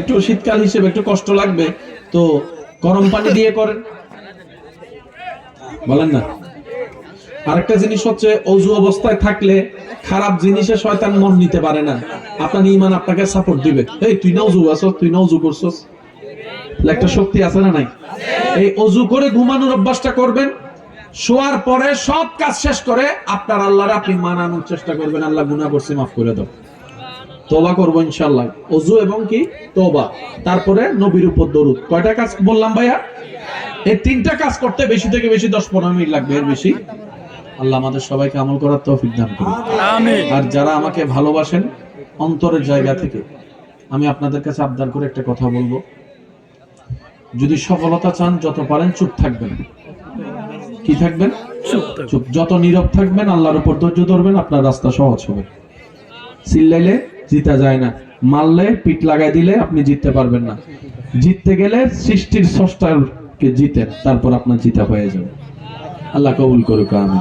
একটু শীতকাল হিসেবে একটু কষ্ট লাগবে, তো গরম পানি দিয়ে করেন। বলেন না। আরেকটা জিনিস হচ্ছে, অজু অবস্থায় থাকলে খারাপ জিনিসে শয়তান মন নিতে পারে না। আপনার ইমান আপনাকে সাপোর্ট দিবে। এই, তুই না অজু আছো? তুই না অজু করছস? একটা শক্তি আছে না নাই? এই অজু করে ঘুমানোর অভ্যাসটা করবেন, শোয়ার পরে সব কাজ শেষ করে আপনার আল্লাহর আপনি মানানোর চেষ্টা করবেন। আল্লাহ গুনাহ করছে, মাফ করে দাও। তোবা করব ইনশাল্লাহ অজু এবং কি? তোবা তারপরে নবীর উপর দরুদ। কয়টা কাজ বললাম ভাইয়া? এই তিনটা কাজ করতে বেশি থেকে বেশি দশ পনেরো মিনিট লাগবে এর বেশি। আল্লাহ আমাদের সবাইকে আমল করার তৌফিক দান করুন। আর যারা আমাকে ভালোবাসেন অন্তরের জায়গা থেকে আমি আপনাদের কাছে আবদার করে একটা কথা বলব। যদি সফলতা চান যত পারেন চুপ থাকবেন। কি থাকবেন? চুপ। যত নীরব থাকবেন আল্লাহর উপর ধৈর্য ধরবেন আপনার রাস্তা সহজ হবে। চিল্লাইলে জিতা যায় না। মারলে পিট লাগাই দিলে আপনি জিততে পারবেন না। জিততে গেলে সৃষ্টির স্রষ্টাকে জিতেন, তারপর আপনার জিতা হয়ে যাবে। আল্লাহ কবুল করুক আমি